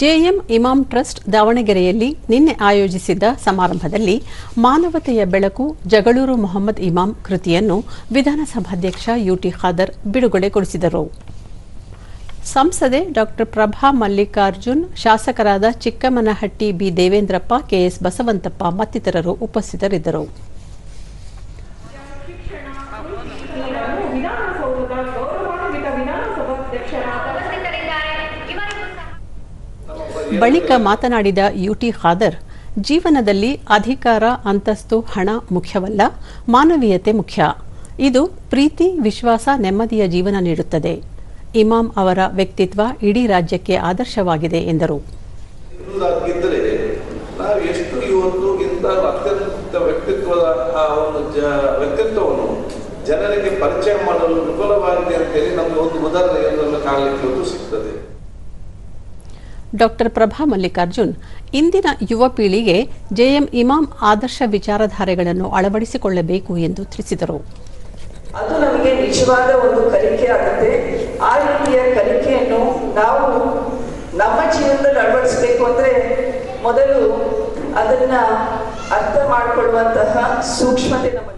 JM Imam trust ದಾವಣಗೆರೆಯಲ್ಲಿ ನಿನ್ನೆ ಆಯೋಜಿಸಿದ್ದ ಸಮಾರಂಭದಲ್ಲಿ ಮಾನವತೆಯ ಬೆಳಕು, ಜಗಳೂರು ಮೊಹಮ್ಮದ್ ಇಮಾಂ ಕೃತಿಯನ್ನು ವಿಧಾನಸಭಾಧ್ಯಕ್ಷ ಯುಟಿ ಖಾದರ್ ಬಿಡುಗಡೆಗೊಳಿಸಿದರು. ಸಂಸದೆ ಡಾಕ್ಟರ್ ಪ್ರಭಾ ಮಲ್ಲಿಕಾರ್ಜುನ್, ಶಾಸಕರಾದ ಚಿಕ್ಕಮನಹಟ್ಟಿ ಬಿ ದೇವೇಂದ್ರಪ್ಪ, ಕೆಎಸ್ ಬಸವಂತಪ್ಪ ಮತ್ತಿತರರು ಉಪಸ್ಥಿತರಿದ್ದರು. ಗೌರವಾನ್ವಿತ ವಿಧಾನಸಭಾಧ್ಯಕ್ಷರಾದ ಬಳಿಕ ಮಾತನಾಡಿದ ಯುಟಿ ಖಾದರ್, ಜೀವನದಲ್ಲಿ ಅಧಿಕಾರ, ಅಂತಸ್ತು, ಹಣ ಮುಖ್ಯವಲ್ಲ, ಮಾನವೀಯತೆ ಮುಖ್ಯ. ಇದು ಪ್ರೀತಿ, ವಿಶ್ವಾಸ, ನೆಮ್ಮದಿಯ ಜೀವನ ನೀಡುತ್ತದೆ. ಇಮಾಮ್ ಅವರ ವ್ಯಕ್ತಿತ್ವ ಇಡೀ ರಾಜ್ಯಕ್ಕೆ ಆದರ್ಶವಾಗಿದೆ ಎಂದರು. ಜನರಿಗೆ ಪರಿಚಯ ಮಾಡಲು ವಿಫಲವಾಗಿದೆ ಅಂತೇಳಿ ನಮಗೆ ಒಂದು ಉದಾಹರಣೆಯನ್ನು ಕಾಣಲಿಕ್ಕೆ ಸಿಗ್ತದೆ. ಡಾಕ್ಟರ್ ಪ್ರಭಾ ಮಲ್ಲಿಕಾರ್ಜುನ್, ಇಂದಿನ ಯುವ ಪೀಳಿಗೆ ಜೆಎಂ ಇಮಾಮ್ ಆದರ್ಶ ವಿಚಾರಧಾರೆಗಳನ್ನು ಅಳವಡಿಸಿಕೊಳ್ಳಬೇಕು ಎಂದು ತಿಳಿಸಿದರು. ಅದು ನಮಗೆ ನಿಜವಾದ ಒಂದು ಕಲಿಕೆ ಆಗುತ್ತೆ. ಆ ರೀತಿಯ ಕಲಿಕೆಯನ್ನು ನಾವು ನಮ್ಮ ಜೀವನದಲ್ಲಿ ಅಳವಡಿಸಬೇಕು ಅಂದ್ರೆ ಮೊದಲು ಅದನ್ನ ಅರ್ಥ ಮಾಡಿಕೊಳ್ಳುವಂತಹ ಸೂಕ್ಷ್ಮತೆ ನಮ್ಮ